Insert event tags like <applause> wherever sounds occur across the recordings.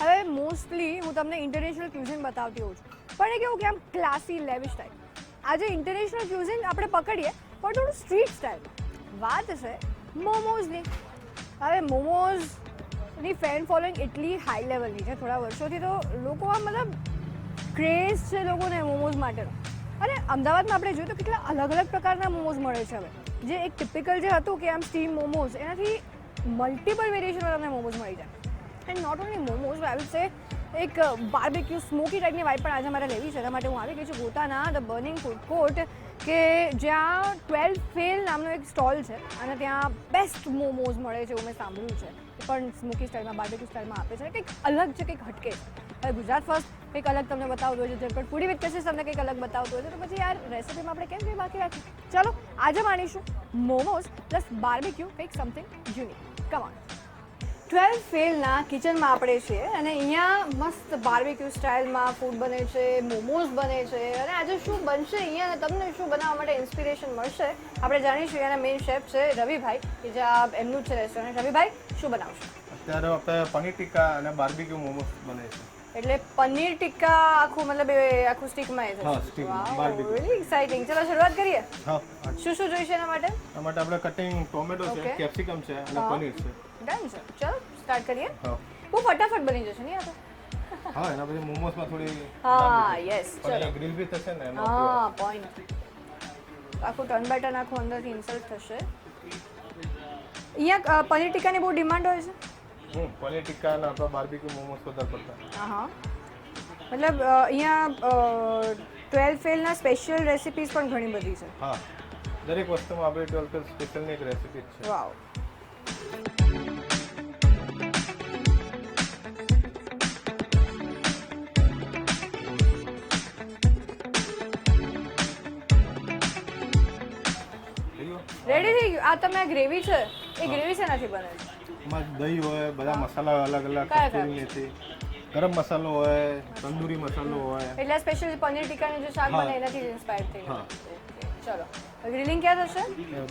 હવે મોસ્ટલી હું તમને ઇન્ટરનેશનલ ક્યુઝિન બતાવતી હોઉં છું. પણ એ કેવું કે આમ ક્લાસી લેવિશ ટાઈપ આજે ઇન્ટરનેશનલ ક્યુઝિન આપણે પકડીએ, પણ થોડું સ્ટ્રીટ સ્ટાઇલ વાત છે મોમોઝની હવે મોમોઝની ફેન ફોલોઈંગ એટલી હાઈ લેવલની છે. થોડા વર્ષોથી તો લોકો આમ મતલબ ક્રેઝ છે લોકોને મોમોઝ માટેનો. અને અમદાવાદમાં આપણે જોઈએ તો કેટલા અલગ અલગ પ્રકારના મોમોઝ મળે છે હવે. જે એક ટિપિકલ જે હતું કે આમ સ્ટીમ મોમોઝ એનાથી મલ્ટિપલ વેરિએશનમાં તમને મોમોઝ મળી જાય. And not only momos I will say એક બાર્બેક્યુ સ્મોકી ટાઈપની વાઇબ પણ આજે મારે લેવી છે. એના માટે હું આવી ગઈ છું ગોતાના ધ બર્નિંગ ફૂડ કોર્ટ કે જ્યાં ટ્વેલ્વ ફેલ નામનો એક સ્ટોલ છે અને ત્યાં બેસ્ટ મોમોઝ મળે છે એવું મેં સાંભળ્યું છે. પણ સ્મોકી સ્ટાઇલમાં બાર્બેક્યુ સ્ટાઇલમાં આપે છે. કંઈક અલગ છે, કંઈક હટકે છે. હવે ગુજરાત ફર્સ્ટ કંઈક અલગ તમને બતાવતું હોય છે. જેમ પણ પૂરી વિથ કશિશ તમને કંઈક અલગ બતાવતું હોય છે. તો પછી યાર રેસિપીમાં આપણે કેમ કંઈ બાકી રાખીએ? ચાલો, આજે માણીશું મોમોઝ પ્લસ બાર્બેક્યુ કંઈક something unique come on twelve ફેલના કિચનમાં આપણે છીએ અને અહીંયા મસ્ત બાર્બેક્યુ સ્ટાઇલમાં ફૂડ બને છે મોમોઝ બને છે અને આજે શું બનશે અહીંયા અને તમને શું બનાવવા માટે ઇન્સ્પિરેશન મળશે આપણે જાણીશું એના મેઇન શેફ છે રવિભાઈ કે જે આ એમનું છે રેસ્ટોરન્ટ રવિભાઈ શું બનાવશો? અત્યારે આપણે પનીર ટિક્કા અને બાર્બીક્યુ મોમોઝ બને છે. એટલે પનીર ટિક્કા આખું મતલબ આખું સ્ટીકમાં રીલી એક્સાઇટિંગ ચલો શરૂઆત કરીએ? શું શું જોઈશે એના માટે? એના માટે આપણે કટિંગ ટોમેટો છે કેપ્સિકમ છે અને પનીર છે. ડન છે ચલો સ્ટાર્ટ કરીએ. બહુ ફટાફટ બની જશે નહીં આ તો. હા એના પછી મોમોસમાં થોડી હા યસ ચલો. ગ્રીલ બી થશે ને હા પોઈન્ટ આખું ટર્ન બાય ટર્ન આખું અંદરથી ઇન્સલ્ટ થશે. અહીંયા પનીર ટિક્કાની બહુ ડિમાન્ડ હોય છે? હમ પનીર ટિક્કા ના આપણા બાર્બીક્યુ મોમોસ વધારે પડતા. હા હા. મતલબ અહીંયા ટ્વેલ્વ ફેલના સ્પેશિયલ રેસિપીઝ પણ ઘણી બધી છે. હા. દરેક વસ્તુમાં આપણે ટ્વેલ્થ સ્પેશિયલની એક રેસીપી છે. વાવ રેડી થઈ ગયું? આ તમે ગ્રેવી છે? એ ગ્રેવી શેનાથી બને છે? એમાં દહીં હોય બધા મસાલા અલગ અલગ કસ્તુરી મેથી ગરમ મસાલો હોય તંદૂરી મસાલો હોય. એટલે સ્પેશિયલ પનીર ટીકાનું જે શાક બને એનાથી ઇન્સ્પાયર થઈ હા. ચલો. ગ્રીલિંગ ક્યાં થશે?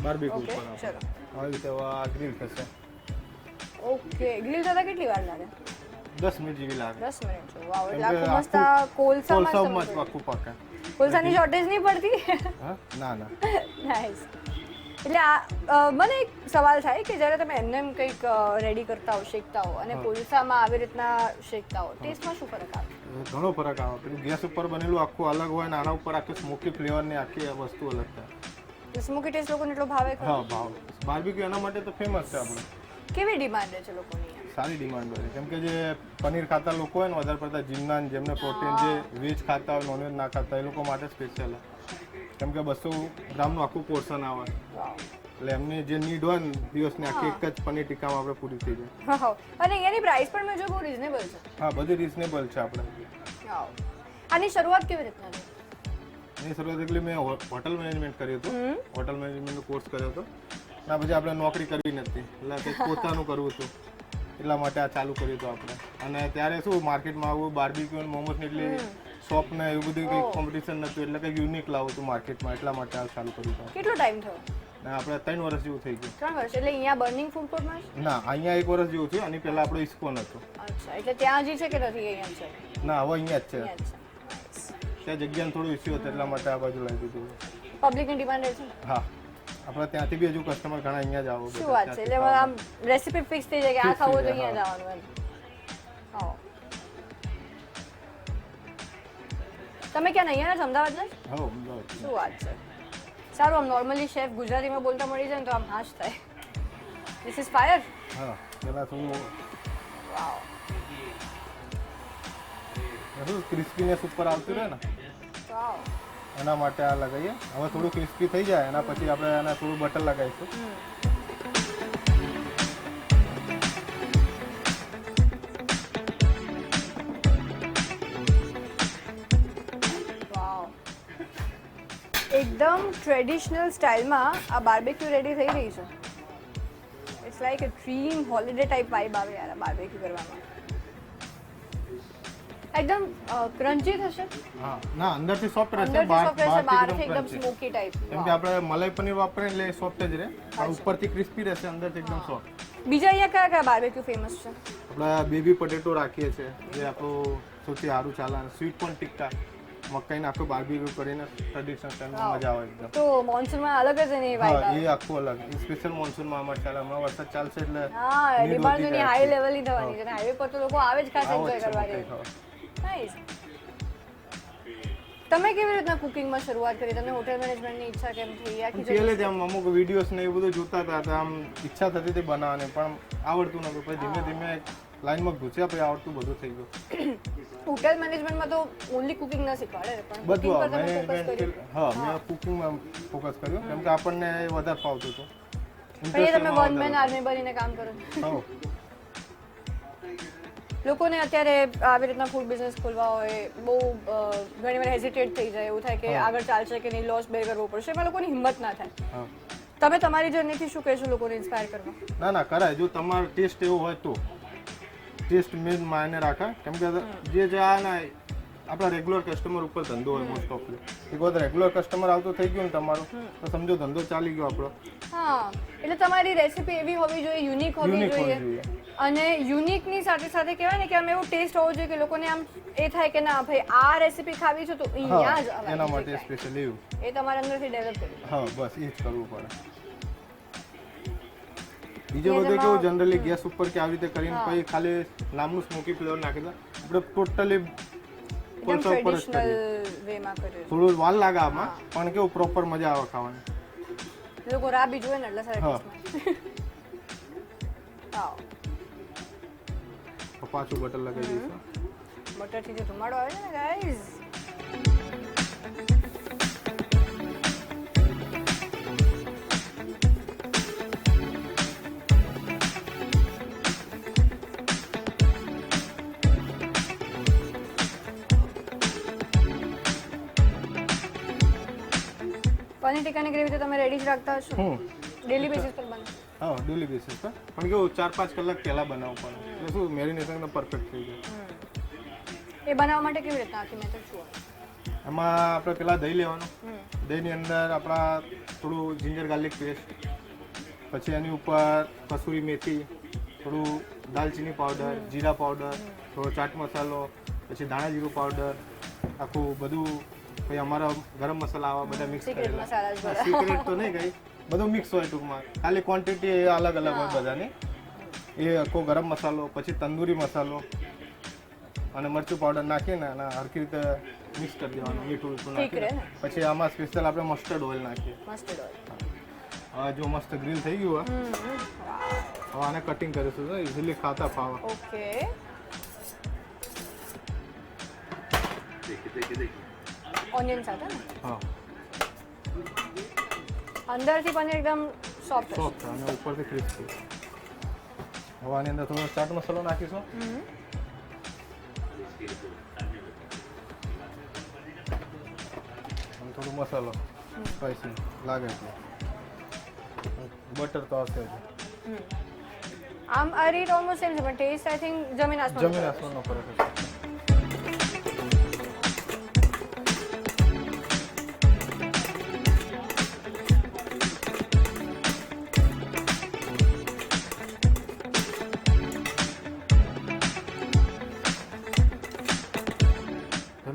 બાર્બીક્યુ ઉપર ચલો. આવી રીતે આ ગ્રીલ થશે. ઓકે ગ્રીલ થતા કેટલી વાર લાગે? દસ મિનિટ જેવી લાગે. દસ મિનિટ. વાવ એટલે આખું મસ્ત કોલસામાં કોલસામાં આખું પાકે. કોલસાની શોર્ટેજ નહીં પડતી? ના ના. <laughs> નાઇસ એટલે આ મને એક સવાલ થાય કે જ્યારે તમે એમને એમ કંઈક રેડી કરતા હો શેકતા હો અને પોલીસામાં કોલસામાં આવી રીતના શેકતા હો ટેસ્ટમાં શું ફરક આવે? ઘણો ફરક આવે. પેલું ગેસ ઉપર બનેલું આખું અલગ હોય અને આના ઉપર આખી સ્મોકી ફ્લેવરની આખી આ વસ્તુ અલગ થાય. સ્મોકી ટેસ્ટ લોકોને એટલો ભાવે હા ભાવ. બાર્બીક્યુ એના માટે તો ફેમસ છે આપણે. કેવી ડિમાન્ડ છે લોકોની સારી ડિમાન્ડ હોય કેમ કે જે પનીર ખાતા લોકો હોય ને વધારે પડતા જીમના જેમને પ્રોટીન જે વેજ ખાતા હોય નોનવેજ ના ખાતા એ લોકો માટે સ્પેશિયલ કેમ કે બસો ગ્રામનું આખું પોર્શન આવે. એટલે એમની જે નીડ હોય ને દિવસની આખી એક જ પનીર ટીકામાં આપણે પૂરી થઈ જાય. અને એની પ્રાઇસ પણ મેં જો બહુ રીઝનેબલ છે. હા બધી રિઝનેબલ છે આપણે. આની શરૂઆત કેવી રીતના થઈ? એની શરૂઆત એટલે મેં હોટલ મેનેજમેન્ટ કર્યું હતું. હોટલ મેનેજમેન્ટનો કોર્સ કર્યો હતો. ના પછી આપણે નોકરી કરવી નથી એટલે પોતાનું કરવું હતું. એટલા માટે આ ચાલુ કર્યું હતું આપણે. અને ત્યારે શું માર્કેટમાં આવું બાર્બીક્યુ અને મોમોસની એટલી શોપ ને એવું બધું કંઈક કોમ્પિટિશન નતું એટલે કંઈક યુનિક લાવું હતું માર્કેટમાં એટલા માટે આ ચાલુ કર્યું હતું. કેટલો ટાઈમ થયો? ને આપણે ત્રણ વર્ષ જેવું થઈ ગયું. ત્રણ વર્ષ એટલે અહીંયા બર્નિંગ ફૂડ કોર્ટમાં જ? ના અહીંયા એક વર્ષ જેવું થયું અને પહેલાં આપણો ઇસ્કોન હતો. અચ્છા એટલે ત્યાં હજી છે કે નથી અહીંયા છે? ના હવે અહીંયા જ છે. જ છે. ત્યાં જગ્યાનો થોડો ઇસ્યુ હતો એટલા માટે આ બાજુ લાવી દીધું. પબ્લિકની ડિમાન્ડ છે હા. આપણે ત્યાંથી બી હજુ કસ્ટમર ઘણા અહીંયા જ આવો શું વાત છે? એટલે આમ રેસીપી ફિક્સ થઈ જાય કે આ ખાવો તો અહીંયા જવાનું એમ. તમે ક્યાં અહીંયા જ અમદાવાદના? જ? શું વાત છે? સારું આમ નોર્મલી શેફ ગુજરાતીમાં બોલતા મળી જાય ને તો આમ હાશ થાય. ધીસ ઇઝ ફાયર હા પેલા થોડું વાવ ક્રિસ્પીનેસ ઉપર આવતું રહે ને? વાવ એના માટે આ લગાવીએ હવે થોડું ક્રિસ્પી થઈ જાય એના પછી આપણે એને થોડું બટર લગાવીશું એકદમ ટ્રેડિશનલ સ્ટાઇલમાં આ બાર્બેક્યુ રેડી થઈ રહી છે. It's like a dream holiday type vibe આવે યાર બાર્બેક્યુ કરવામાં. એકદમ ક્રન્ચી થશે? હા ના અંદરથી સોફ્ટ રહેશે બહાર બહારથી એકદમ. સ્મોકી ટાઈપ કેમ કે આપણે મલાઈ પનીર વાપરે એટલે સોફ્ટ જ રહે. ઉપરથી ક્રિસ્પી રહેશે અંદરથી એકદમ સોફ્ટ બીજા અહીંયા કયા કયા બાર્બેક્યુ ફેમસ છે? આપણે બેબી પટેટો રાખીએ છીએ જે આપણું સૌથી સારું ચાલે સ્વીટ પણ ટિક્કા મકાઈને આખું બાર્બીક્યુ કરીને ટ્રેડિશનલ સ્ટાઇલમાં મજા આવે એકદમ તો મોન્સૂનમાં અલગ જ એની વાઇબ આવે. એ આખું અલગ. સ્પેશિયલ મોન્સૂનમાં અમારે ચાલે. હમણાં વરસાદ ચાલશે એટલે હા need ડિમાન્ડ વધી એની જાય. હાઈ. લેવલની થવાની છે. હાઈવે પર તો લોકો આવે જ ખાસ એન્જોય કરવા નાઈસ તમે કેવી રીતના કુકિંગમાં શરૂઆત કરી? તમને હોટેલ મેનેજમેન્ટની ઈચ્છા કેમ થઈ? આખી પહેલે જ આમ અમુક વિડીયોસ ને એ બધું જોતા હતા તો આમ ઈચ્છા થતી હતી બનાવવાની પણ આવડતું નહોતું પછી ધીમે ધીમે લાઈનમાં ઘૂસ્યા પછી આવડતું બધું થઈ ગયું. <coughs> હોટેલ મેનેજમેન્ટમાં તો ઓનલી કુકિંગ ના શીખવાડે પણ બધું ફોકસ કર્યું. હા મેં કુકિંગમાં ફોકસ કર્યું કેમ કે આપણને વધારે ફાવતું હતું. પણ એ તમે વન મેન આર્મી બનીને કામ કરો. હા. લોકોને અત્યારે આવી રીતના ફૂડ બિઝનેસ ખોલવા હોય બહુ ઘણી વાર હેઝિટેટ થઈ જાય એવું થાય કે આગળ ચાલશે કે નહીં લોસ બેર કરવો પડશે એમાં લોકોની હિંમત ના થાય. તમે તમારી જર્નીથી શું કહેશો લોકોને ઇન્સ્પાયર કરવા? ના ના કરાય. જો તમારો ટેસ્ટ એવો હોય તો. ટેસ્ટ મેન માયને રાખે. કેમ કે જે જે આ ના આપણા રેગ્યુલર કસ્ટમર ઉપર ધંધો હોય મોસ્ટ ઓફલી એક વખત રેગ્યુલર કસ્ટમર આવતો થઈ ગયો ને તમારો તો સમજો ધંધો ચાલી ગયો આપણો. હા એટલે તમારી રેસીપી એવી હોવી જોઈએ યુનિક હોવી જોઈએ. અને યુનિકની સાથે સાથે કહેવાય ને કે આમ એવું ટેસ્ટ હોવો જોઈએ કે લોકોને આમ એ થાય કે ના ભાઈ આ રેસીપી ખાવી છે તો અહીંયા જ એના માટે. સ્પેશિયલ એવું. એ તમારે અંદરથી ડેવલપ કરવું હા બસ એ જ કરવું પડે. બીજો બધો કેવું જનરલી ગેસ ઉપર કે આવી રીતે કરીને પછી ખાલી લાંબુ સ્મોકી ફ્લેવર નાખી દે. આપણે ટોટલી કોલસા ઉપર જ કરીએ. થોડું વાલ લાગે આમાં પણ કેવું પ્રોપર મજા આવે ખાવાની. લોકો રાબી જોઈએ ને એટલે સારા <laughs> પાછું બટર લગાવી દઈશું. બટરથી જે ધુમાડો આવે છે ને ગાઈઝ પનીર ટીકાની ગ્રેવી તો તમે રેડી જ રાખતા હશો? ડેલી બેસિસ પર બને હા ડેલી બેસિસ પર. પણ કેવું ચાર પાંચ કલાક પહેલાં બનાવવું પડે. એટલે શું મેરિનેશન પરફેક્ટ થઈ જાય. એ બનાવવા માટે કેવી રીતના આખી મેથડ શું એમાં આપણે પહેલાં દહીં લેવાનું. દહીંની અંદર આપણા થોડું જિંજર ગાર્લિક પેસ્ટ પછી એની ઉપર કસૂરી મેથી થોડું દાલચીની પાવડર જીરા પાવડર થોડો ચાટ મસાલો પછી ધાણા જીરું પાવડર આખું બધું પછી અમારા ગરમ મસાલા આવા બધા મિક્સ કરેલા. મસાલા જ બધા. સિક્રેટ તો નહીં કઈ. બધું મિક્સ હોય ટૂંકમાં. ખાલી ક્વોન્ટિટી અલગ અલગ હોય બધાની. એ આખો ગરમ મસાલો પછી તંદૂરી મસાલો અને મરચું પાવડર નાખીને અને હરખી રીતે મિક્સ કરી દેવાનું મીઠું મીઠું નાખીને. પછી આમાં સ્પેશિયલ આપણે મસ્ટર્ડ ઓઇલ નાખીએ. મસ્ટર્ડ ઓઇલ હવે જો મસ્ત ગ્રીલ થઈ ગયું હોય હવે આને કટિંગ કરીશું તો ઇઝીલી ખાતા ફાવા. ઓકે ઓનિયન સાથે હા અંદરથી પનીર એકદમ સોફ્ટ સોફ્ટ અને ઉપરથી ક્રિસ્પી હવે આની અંદર થોડો ચાટ મસાલો નાખીશું થોડું મસાલો સ્પાઈસી લાગે છે બટર તો જ આમ આ રીત ઓલમોસ્ટ સેમ છે પણ ટેસ્ટ આઈ થિંક જમીન આસમાન જમીન આસમાનનો ફરક હશે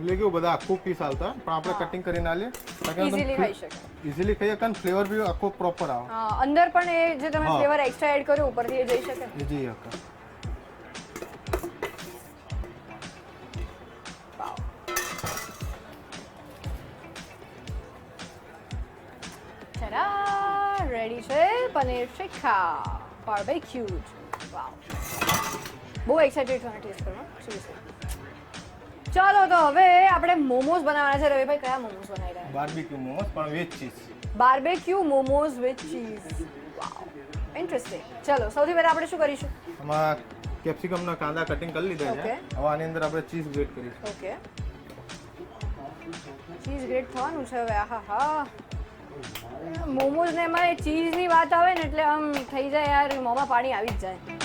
જનરલી કેવું બધા આખું પીસ આવતા પણ આપણે કટિંગ કરીને આલીએ ઇઝીલી ખાઈ શકે ઇઝીલી ખાઈએ કારણ ફ્લેવર બી આખો પ્રોપર આવે. હા અંદર પણ એ જે તમે ફ્લેવર એક્સ્ટ્રા એડ કર્યો ઉપરથી એ જઈ શકે. જી હક રેડી છે પનીર ટિક્કા. બાર્બેક્યુડ વાવ બહુ એક્સાઇટેડ છું ટેસ્ટ કરવા ચાલો તો હવે આપણે મોમોઝ બનાવવાના છે. રવિભાઈ કયા મોમોસ બનાવી રહ્યા બાર્બીક્યુ મોમોસ પણ with cheese barbecue momos with cheese wow interesting ચલો સૌથી પહેલા આપણે શું કરીશું? આમાં કેપ્સિકમના કાંદા કટિંગ કરી લીધા છે. હવે આની અંદર આપણે ચીઝ ગ્રેટ કરીશું. ઓકે ચીઝ ગ્રેટ થવાનું છે હવે. આહા હા મોમોઝ ને એમાં ચીઝની વાત આવે ને એટલે આમ થઈ જાય યાર મોંમાં પાણી આવી જ જાય.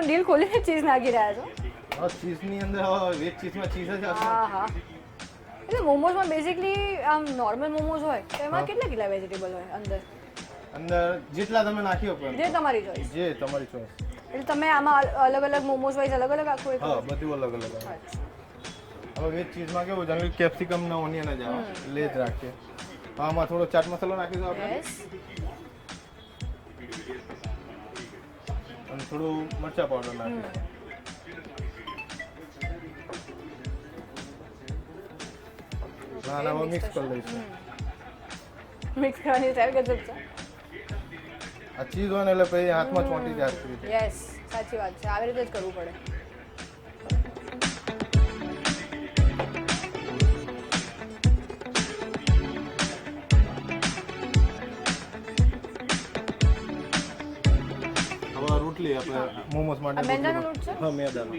તો દિલ ખોલીને ચીઝ નાખી રહ્યા છો? ચીઝની અંદર વેજ ચીઝમાં ચીઝ જ હા હા. એટલે મોમોઝમાં બેઝિકલી આમ નોર્મલ મોમોઝ હોય તો એમાં કેટલા કેટલા વેજીટેબલ હોય અંદર? અંદર જેટલા તમે નાખી શકો જે તમારી ચોઈસ જે તમારી ચોઈસ એટલે તમે આમાં અલગ અલગ મોમોઝ વાઇઝ અલગ અલગ આખું હા બધું અલગ અલગ. હવે વેજ ચીઝમાં કેવું જનરલી કેપ્સિકમ ને ઓનિયન જ આવે. એટલે જ રાખીએ. આમાં થોડો ચાટ મસાલો નાખીશું આપણે. અને થોડું મરચા પાવડર નાખીશું ના ના મિક્સ કરી લઈશું. મિક્સ કરવાની ગજબ છે આ ચીઝ હોય ને એટલે પછી હાથમાં ચોંટી જાય યસ સાચી વાત છે. આવી રીતે જ કરવું પડે. મોમોસ માટે મેંદાનો લોટ છે? હા મેદાનો.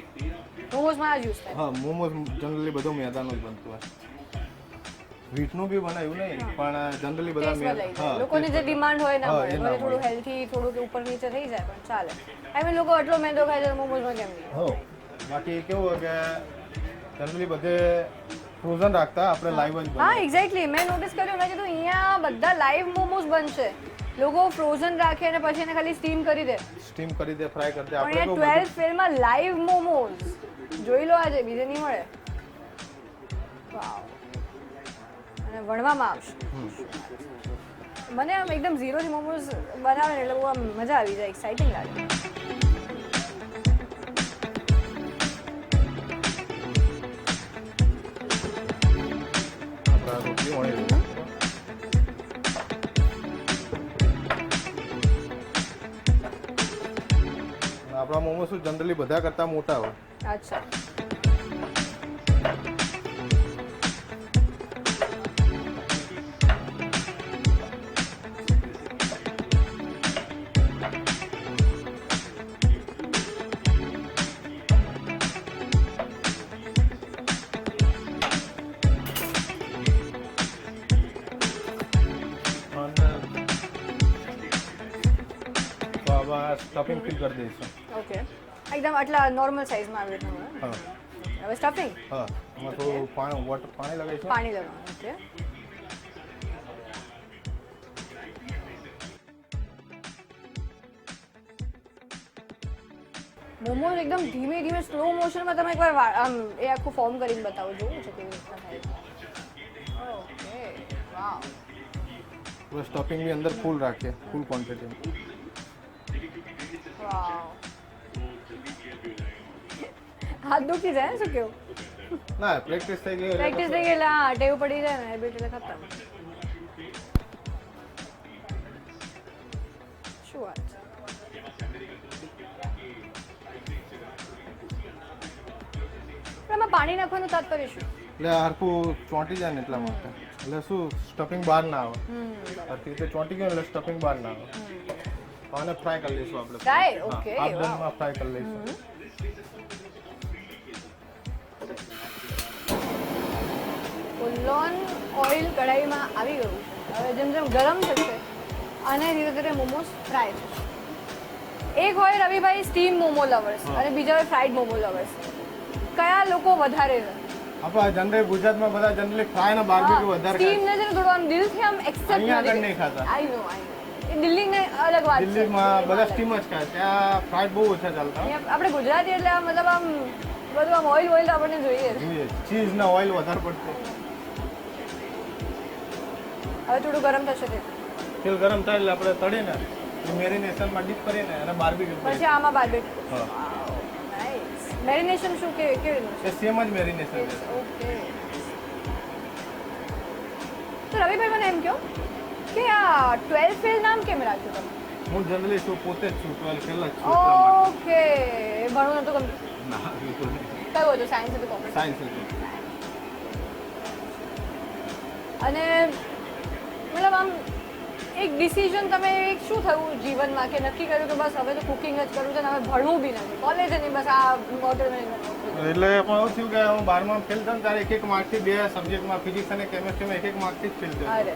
મોમોઝમાં આ યુઝ થાય. હા મોમોસ જનરલી બધો મેદાનું જ બનતું હોય. વીટનું બી બનાવ્યું નહીં પણ જનરલી બધા મેં લોકોની જે ડિમાન્ડ હોય ના હા, મળે એ ના ભલે થોડું. હેલ્થી થોડુંક ઉપર નીચે થઈ જાય પણ ચાલે. આઈ મીન લોકો આટલો મેંદો ખાય છે મોમોઝમાં કેમ નહીં? હો. બાકી કેવું હોય કે જનરલી બધે ફ્રોઝન રાખતા આપણે લાઈવ જ હા. એક્ઝેક્ટલી મેં નોટિસ કર્યું મેં કીધું અહીંયા બધા લાઈવ મોમોઝ બનશે. લોકો ફ્રોઝન રાખે અને પછી એને ખાલી સ્ટીમ કરી દે. સ્ટીમ કરી દે ફ્રાય કરી દે. આપણે કેવું ટ્વેલ્થ ફેલમાં લાઈવ મોમોઝ જોઈ લો આજે બીજે નહીં મળે. વાવ. અને વણવામાં આવશે. મને આમ એકદમ ઝીરોથી મોમોઝ બનાવે એટલે બહુ આમ મજા આવી જાય એક્સાઇટિંગ લાગે. આપણા મોમો શું જનરલી બધા કરતા મોટા હોય? અચ્છા. સ્ટફિંગ ફિલ કરી દઈશું. ઓકે. એકદમ આટલા નોર્મલ સાઇઝમાં આવી રીતના હા. હવે સ્ટફિંગ હા એમાં થોડું પાણી વોટર પાણી લગાવીશું. પાણી લગાવવાનું ઓકે. મોમોઝ એકદમ ધીમે ધીમે સ્લો મોશનમાં તમે એકવાર આમ એ આખું ફોર્મ કરીને બતાવો જોવું છે કેવી રીતના થાય ઓકે વાવ. આપણે સ્ટફિંગ બી અંદર ફૂલ રાખીએ ફૂલ ક્વોન્ટિટી વાવ. હાથ દુખી જાય ને શું કેવું? ના પ્રેક્ટિસ થઈ ગઈ પ્રેક્ટિસ થઈ ગઈ એટલે હા ટેવ પડી જાય ને હેબિટ એટલે ખતમ. શું વાત છે? પણ પાણી નાખવાનું તાત્પર્ય શું? એટલે હરખું ચોંટી જાય ને એટલા માટે. એટલે શું સ્ટફિંગ બહાર ના આવે. હરખી રીતે ચોંટી ગયું એટલે સ્ટફિંગ બહાર ના આવે. આને ફ્રાય કરી લઈશું આપણે. Fry okay. માં ફ્રાય કરી લઈશું. ફુલ્લોન ઓઇલ કઢાઈમાં આવી ગયું છે. હવે જેમ જેમ ગરમ થશે અને ધીરે ધીરે મોમોસ ફ્રાય થશે. એક હોય રવિભાઈ સ્ટીમ મોમો લવર્સ અને બીજા હોય ફ્રાઈડ મોમો લવર્સ કયા લોકો વધારે છે આપણા જનરલી ગુજરાતમાં બધા જનરલી ફ્રાય ને બાર્બીક્યુ વધારે સ્ટીમ ને ને થોડું આમ દિલથી આમ એક્સેપ્ટ અહીંયા આગળ નહીં ખાતા. આઈ નો આઈ નો એ દિલ્હીને અલગ વાત છે. દિલ્હીમાં બધા સ્ટીમ જ ખાય ત્યાં ફ્રાઈડ બહુ ઓછા ચાલતા. આપણે ગુજરાતી એટલે મતલબ આમ બધું આમ ઓઇલ ઓઇલ આપણને જોઈએ ચીઝ ના ઓઇલ વધારે પડશે. હવે થોડું ગરમ થશે તે. તેલ ગરમ થાય એટલે આપણે તળીને મેરિનેશનમાં ડીપ કરીને અને બાર્બીક્યુ પછી આમાં બાર્બેક હા. નાઈસ મેરિનેશન શું કે કેવું છે? સેમ જ મેરિનેશન છે. ઓકે તો રવિભાઈ મને એમ કહો કે આ ટ્વેલ્થ ફેલ નામ કેમ રાખ્યું તમે? હું જનરલી છું પોતે જ છું 12 ફેલ જ છું ઓકે ભણવું નતું ગમતું? ના બિલકુલ નહીં. કયું હતું? સાયન્સ હતું કોમર્સ સાયન્સ હતું. અને મતલબ આમ એક ડિસિઝન તમે એક શું થયું જીવનમાં કે નક્કી કર્યું કે બસ હવે તો કુકિંગ જ કરવું છે ને હવે ભણવું બી નથી? કોલેજ નહીં બસ આ હોટેલ મેનેજમેન્ટ એટલે એમાં એવું થયું કે હું બારમાં ફેલ થયો ને ત્યારે એક એક માર્કથી બે સબ્જેક્ટમાં ફિઝિક્સ અને કેમેસ્ટ્રીમાં એક એક માર્કથી જ ફેલ થયો.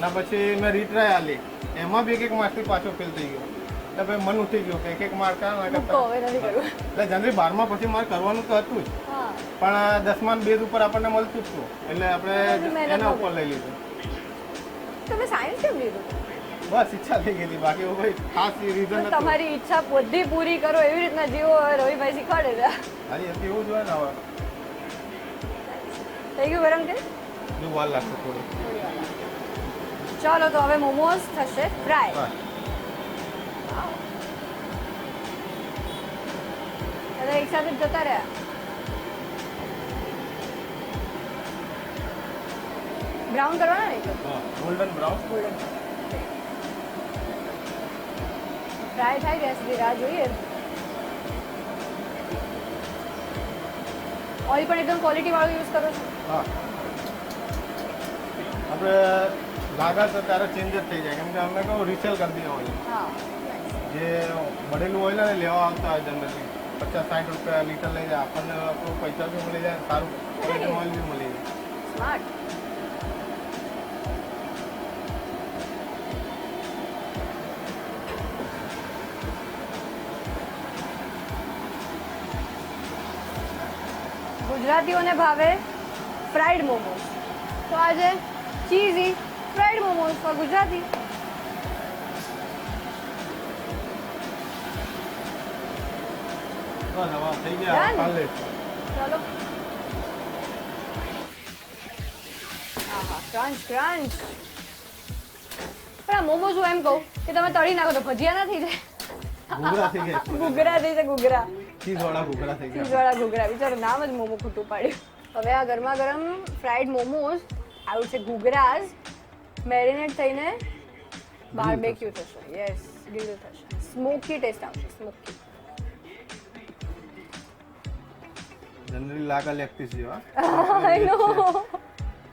ના પછી મેં રીટ્રાય આલી. એમાં બી એક એક માર્કથી પાછો ફેલ થઈ ગયો. એટલે ભાઈ મન ઉઠી ગયું કે એક એક માર્ક એટલે જનરલી બારમા પછી મારે કરવાનું તો હતું જ. પણ દસમા ને બેઝ ઉપર આપણને મળતું જ હતું. એટલે આપણે એના ઉપર લઈ લીધું. તમે સાયન્સ કેમ લીધું? બસ ઈચ્છા થઈ ગઈ હતી. બાકી કોઈ ખાસ રીઝન નતું. તમારી ઈચ્છા બધી પૂરી કરો એવી રીતના જીવો રવિભાઈ શીખવાડે છે. અરે હતી એવું જોઈએ ને હવે. થઈ ગયું ગરમ જો વાર લાગશે થોડું. ચાલો તો હવે મોમોઝ થશે ફ્રાય. એટલે એક સાથે જતા રહ્યા. બ્રાઉન કરવાના ને? હા ગોલ્ડન બ્રાઉન ગોલ્ડન ફ્રાય થાય ગયા સુધી રાહ જોઈએ. ઓઇલ પણ એકદમ ક્વોલિટી વાળું યુઝ કરો છો? હા. આપણે લાગા તો ત્યારે ચેન્જ જ થઈ જાય કેમ કે અમે કહું રિસેલ કરી દઈએ ઓઇલ જે બળેલું ઓઇલ ને લેવા આવતા હોય જનરલી પચાસ સાઠ રૂપિયા લીટર લઈ જાય આપણને આપણું પૈસા બી મળી જાય સારું. ઓઇલ બી મળી જાય. સ્માર્ટ ગુજરાતીઓને ભાવે ફ્રાઈડ મોમોસ તો આજે cheesy fried momos for Gujarati. થઈ ગયા. ચાલો. ક્રંચ ક્રંચ પણ આ મોમોસ હું એમ કહું કે તમે તળી નાખો તો ભજીયા ના થઈ જાય ઘૂઘરા થઈ ગયા. <laughs> ઘૂઘરા થઈ જાય ઘૂઘરા ચીઝ વાળા ઘૂઘરા થઈ ગયા. ચીઝવાળા ઘૂઘરા બિચારો નામ જ મોમો ખોટું પાડ્યું. હવે આ ગરમા ગરમ ફ્રાઈડ મોમોઝ આવું છે ઘૂઘરાઝ મેરિનેટ થઈને બાર્બેક્યુ થશે. યસ ગ્રીલ થશે. સ્મોકી ટેસ્ટ આવશે સ્મોકી જનરલી લાગા લેગ પીસ જેવા. <laughs> આઈ નો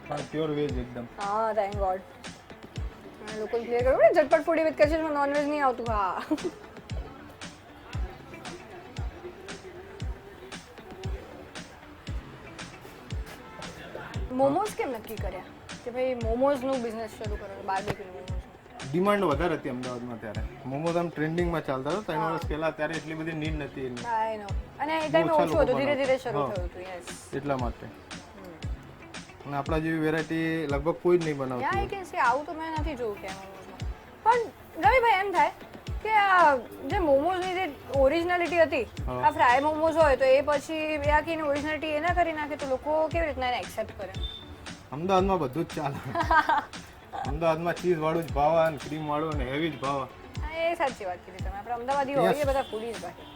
પણ પ્યોર વેજ એકદમ. હા થેન્ક ગોડ લોકો ક્લિયર કરો. ને ઝટપટ ફૂડી વિથ કશીમાં નોનવેજ નહીં આવતું. હા. મોમોઝ કેમ નક્કી કર્યા? કે ભાઈ મોમોઝનું બિઝનેસ શરૂ કરો બાર્બીક્યુ મોમોઝ ડિમાન્ડ વધારે હતી અમદાવાદમાં ત્યારે મોમોઝ આમ ટ્રેન્ડિંગમાં ચાલતા હતા ત્રણ વર્ષ પહેલા ત્યારે એટલી બધી નીડ નથી એની. આઈ નો અને એ ટાઈમે ઓછું હતું ધીરે ધીરે શરૂ થયું હતું યસ એટલા માટે. અને આપણા જેવી વેરાયટી લગભગ કોઈ જ નહીં યા બનાવતું કેન સે આવું તો મેં નથી જોયું કે મોમોઝમાં. પણ રવિભાઈ એમ થાય કે આ જે મોમોઝની જે ઓરિજિનાલિટી હતી. આ ફ્રાય મોમોઝ હોય તો એ પછી એ આખી ઓરિજિનાલિટી એના કરી નાખે તો લોકો કેવી રીતના એને એક્સેપ્ટ કરે? અમદાવાદમાં બધું જ ચાલે. અમદાવાદમાં ચીઝ વાળું જ ભાવ અને ક્રીમ વાળું અને હેવી જ ભાવ. એ સાચી વાત કીધી તમે. આપણે અમદાવાદી હોય એ બધા ફૂડી જ બાકી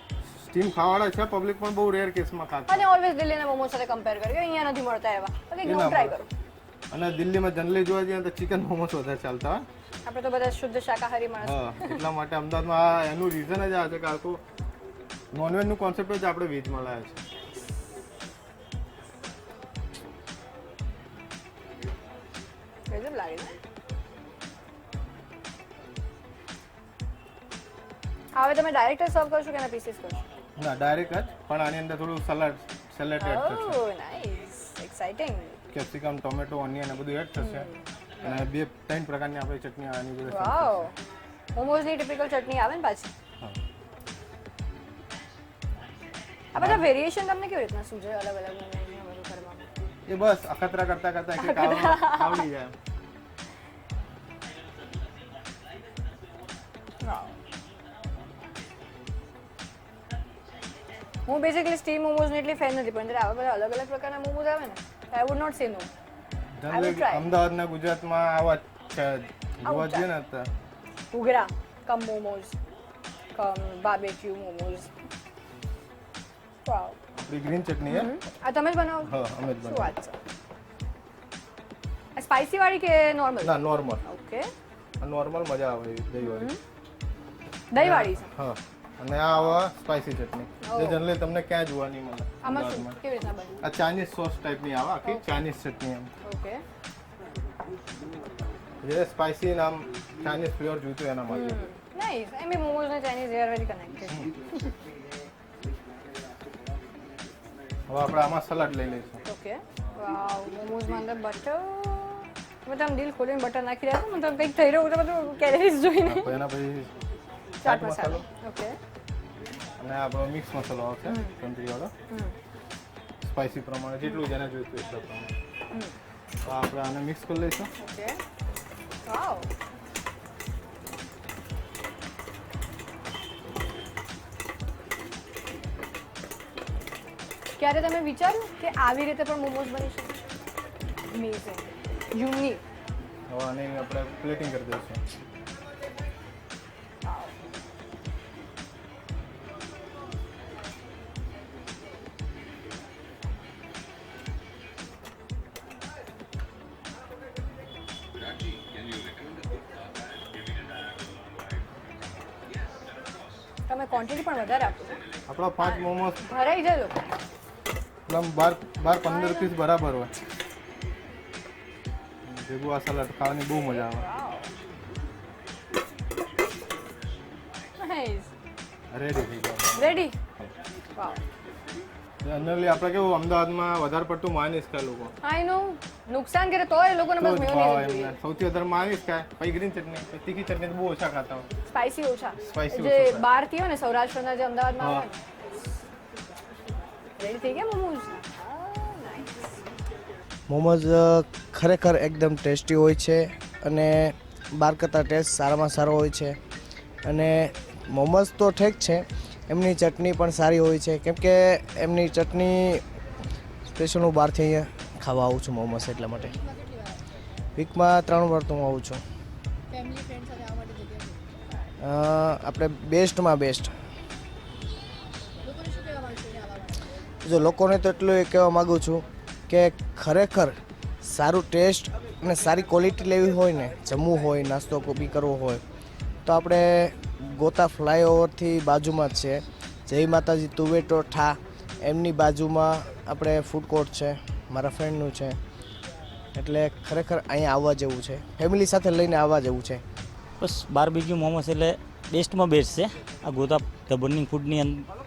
સ્ટીમ ખાવાવાળા છે પબ્લિક પણ બહુ રેર કેસમાં ખાતા. અને ઓલવેઝ દિલ્હીના મોમો સાથે કમ્પેર કરીએ અહીંયા નથી મળતા એવા. એ ના ટ્રાય. કરો. અને દિલ્હીમાં જનરલી જોવા જઈએ તો ચિકન મોમોસ વધારે ચાલતા હોય આપણે તો બધા શુદ્ધ શાકાહારી માણસ. હા એટલા માટે અમદાવાદમાં એનું રીઝન જ આ છે કે આખું નોનવેજનું કોન્સેપ્ટ જ આપણે વેજમાં લાવ્યા છે. ગજબ લાગે ને હવે તમે ડાયરેક્ટ સર્વ કરશો કે એના પીસીસ કરશો? ના ડાયરેક્ટ જ પણ આની અંદર થોડું સલાડ સલાડ એડ થશે. ઓ nice exciting capsicum tomato onion એ બધું એડ થશે. અને બે ત્રણ પ્રકારની આપણે ચટણી આની જોડે વાવ મોમોઝની ટિપિકલ ચટણી આવે ને પાછી? આ બધા વેરિએશન તમને કેવી રીતના સૂજે અલગ અલગ એ બસ અખતરા કરતા કરતા એક આવડી જાય. હું બેઝિકલી સ્ટીમ મોમોઝની એટલી ફેન નથી પણ જ્યારે આવા બધા અલગ અલગ પ્રકારના મોમોઝ આવે ને આઈ વુડ નોટ સે નો જનરલી. અમદાવાદના ગુજરાતમાં આવા છે જોવા જઈએ ને તો ઘૂઘરા cum momos cum barbecue momos. Wow. આપણી ગ્રીન ચટણી હે? આ તમે જ બનાવો? હા અમે જ શું વાત છે? સ્પાઈસી વાળી કે નોર્મલ ના નોર્મલ ઓકે નોર્મલ મજા આવે દહીં વાળી દહીં વાળી હા. અને આ આવા સ્પાઇસી ચટણી. જે જનરલી તમને ક્યાં જોવા નહીં મળે? આમાં શું? કેવી રીતના બને? આ ચાઇનીઝ સોસ ટાઈપની આવે આખી ચાઇનીઝ ચટણી એમ. ઓકે. જે સ્પાઇસી નામ ચાઇનીઝ ફ્લેવર જોઈતું એના માટે. નાઈસ આઈ મીન મોમોઝ ને Chinese they are very connected હવે આપણે આમાં સલાડ લઈ લઈશું. ઓકે. વાવ મોમોઝમાં અંદર બટર તમે આમ દિલ ખોલીને બટર નાખી રહ્યા મને તો કંઈક થઈ રહ્યું તો બધું કેલરીઝ જોઈને. એના પછી ચાટ મસાલો. ઓકે. અને આપણો મિક્સ મસાલો આવશે તંદુરી સ્પાઇસી પ્રમાણે જેટલું જેને જોઈતું એટલા પ્રમાણે. તો આપણે આને મિક્સ કરી લઈશું. ક્યારે તમે વિચાર્યું કે આવી રીતે પણ મોમોઝ બની શકે? અમેઝિંગ યુનિક હવે આને આપણે પ્લેટિંગ કરી દઈશું. આપણા પાંચ મોમોસ. ભરાઈ જાય લોકો બાર બાર પંદર પીસ બરાબર હોય. ભેગું આ સલાડ ખાવાની બહુ મજા આવે. રેડી ગયા રેડી જનરલી આપણે કેવું અમદાવાદમાં વધારે પડતું માનીશ ખાય લોકો. આઈ નો નુકસાન કરે તોય લોકોને બસ તો મેયોનીઝ જોઈએ. સૌથી વધારે માનીશ ખાય પછી ગ્રીન ચટણી પછી તીખી ચટણી બહુ ઓછા ખાતા હોય. સ્પાઈસી ઓછા. સ્પાઈસી જે બહારથી હોય ને સૌરાષ્ટ્રના જે અમદાવાદમાં. આવે રેડી થઈ ગયા મોમોઝ? મોમોઝ ખરેખર એકદમ ટેસ્ટી હોય છે અને બાર કરતાં ટેસ્ટ સારામાં સારો હોય છે. અને મોમોઝ તો ઠીક છે એમની ચટણી પણ સારી હોય છે. કેમ કે એમની ચટણી સ્પેશિયલ હું બહારથી અહીંયા ખાવા આવું છું મોમસ એટલા માટે. વીકમાં ત્રણ વાર તો હું આવું છું. આપણે બેસ્ટમાં બેસ્ટ. જો લોકોને તો એટલું એ કહેવા માગું છું કે ખરેખર સારું ટેસ્ટ અને સારી ક્વોલિટી લેવી હોય ને જમવું હોય નાસ્તો કોપી કરવો હોય તો આપણે ગોતા ફ્લાયઓવરથી બાજુમાં જ છે. જય માતાજી તુવેટો ઠા એમની બાજુમાં આપણે ફૂડ કોર્ટ છે. મારા ફ્રેન્ડનું છે. એટલે ખરેખર અહીંયા આવવા જેવું છે. ફેમિલી સાથે લઈને આવવા જેવું છે. બસ બારબીક્યુ મોમોસ એટલે બેસ્ટમાં બેસ્ટ છે. આ ગોતા ધ બર્નિંગ ફૂડની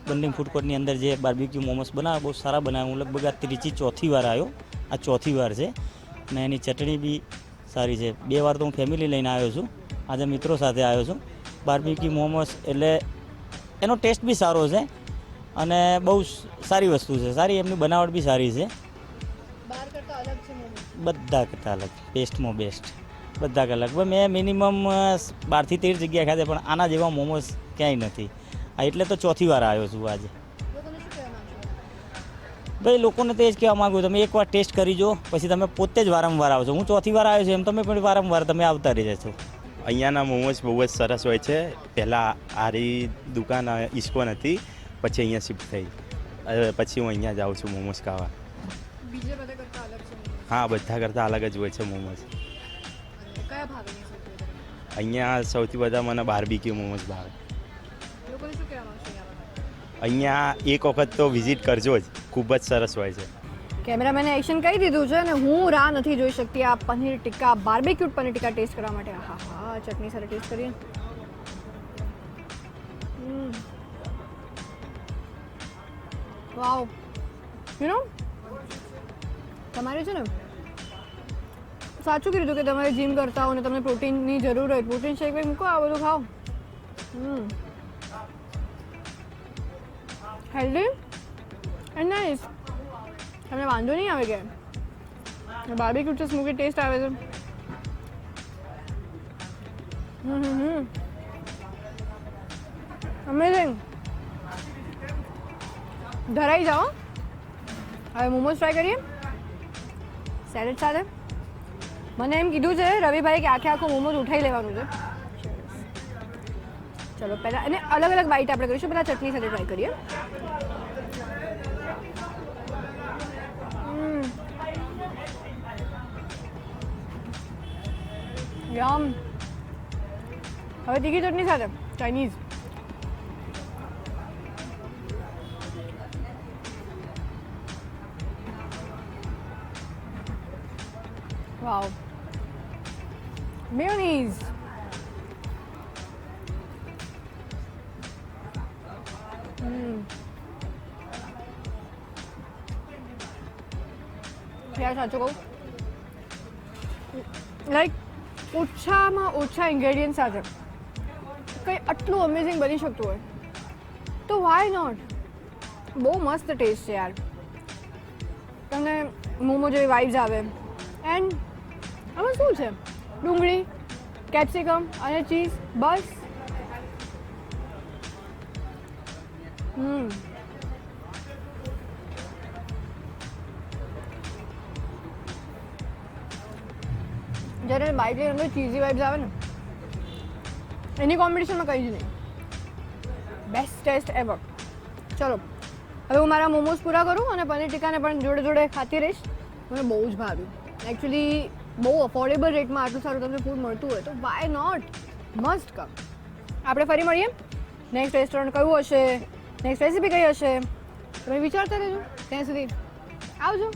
બર્નિંગ ફૂડ કોર્ટની અંદર જે બારબીક્યુ મોમોસ બનાવે, બહુ સારા બનાવે. હું લગભગ આ ત્રીજી, ચોથી વાર આવ્યો. આ ચોથી વાર છે. અને એની ચટણી બી સારી છે. બે વાર તો હું ફેમિલી લઈને આવ્યો છું. આજે મિત્રો સાથે આવ્યો છું. બારબીક્યુ મોમોસ એટલે એનો ટેસ્ટ બી સારો છે અને બહુ સારી વસ્તુ છે. સારી એમની બનાવટ બી સારી છે. બધા કરતાં અલગ. બેસ્ટમાં બેસ્ટ. બધા અલગ. પણ મેં મિનિમમ બારથી તેર જગ્યા ખાધે પણ આના જેવા મોમોસ ક્યાંય નથી. આ એટલે તો ચોથી વાર આવ્યો છું આજે. ભાઈ લોકોને તો એ જ કહેવા માગું તમે એકવાર ટેસ્ટ કરી જો પછી તમે પોતે જ વારંવાર આવશો હું ચોથી વાર આવ્યો છું એમ તમે પણ વારંવાર તમે આવતા રહી જશો અહીંયાના મોમોઝ બહુ જ સરસ હોય છે. પહેલાં આરી દુકાન ઇસ્કોન હતી પછી અહીંયા શિફ્ટ થઈ. પછી હું અહીંયા જાઉં છું મોમોઝ ખાવા. હા બધા કરતાં અલગ જ હોય છે મોમોઝ. અહીંયા સૌથી બધા મને બારબીક્યુ મોમોઝ ભાવે. અહીંયા એક વખત તો વિઝિટ કરજો જ. ખૂબ જ સરસ હોય છે. કેમેરામેને એક્શન કહી દીધું છે અને હું રાહ નથી જોઈ શકતી આ પનીર ટિક્કા બાર્બેક્યુડ પનીર ટિક્કા ટેસ્ટ કરવા માટે. હા હા ચટણી સાથે ટેસ્ટ કરીએ. વાવ યુ નો તમારે છે ને સાચું કીધું કે તમારે જીમ કરતા હો ને તમને પ્રોટીનની જરૂર હોય પ્રોટીન શેક ભાઈ મૂકો આ બધું ખાઓ. હેલ્ધી એન્ડ નાઇસ તમને વાંધો નહીં આવે કે? બાર્બીક્યુ છે મૂકી ટેસ્ટ આવે છે. અમેઝિંગ ધરાઈ જાઓ. હવે મોમોઝ ટ્રાય કરીએ. સેલેડ સાથે. મને એમ કીધું છે રવિભાઈ કે આખે આખું મોમોઝ ઉઠાઈ લેવાનું છે. ચલો, પહેલાં અને અલગ અલગ બાઈટ આપણે કરીશું. પહેલાં ચટણી સાથે ટ્રાય કરીએ. યમ હવે તીખી ચટણી સાથે ચાઇનીઝ વાવ મેયોનીઝ હમ યાર સાચું કહું લાઈક ઓછામાં ઓછા ઇન્ગ્રેડિયન્ટ સાથે કંઈ આટલું અમેઝિંગ બની શકતું હોય. તો વાય નોટ બહુ મસ્ત ટેસ્ટ છે યાર. તમને મોમો જેવી વાઇબ્સ આવે. એન્ડ આમાં શું છે? ડુંગળી કેપ્સિકમ અને ચીઝ બસ. હમ. જ્યારે બાઇક લઈને ચીઝી વાઇબ્સ આવે ને એની કોમ્પિટિશનમાં કંઈ જ નહીં. બેસ્ટ ટેસ્ટ એવર ચલો, હવે હું મારા મોમોઝ પૂરા કરું અને પનીર ટીકાને પણ જોડે જોડે ખાતી રહીશ. મને બહુ જ ભાવ્યું એકચ્યુઅલી બહુ અફોર્ડેબલ રેટમાં આટલું સારું તમને ફૂડ મળતું હોય તો વાય નોટ મસ્ટ કમ આપણે ફરી મળીએ. નેક્સ્ટ રેસ્ટોરન્ટ કયું હશે? નેક્સ્ટ રેસીપી કઈ હશે? તમે વિચારતા રહેજો. ત્યાં સુધી આવજો.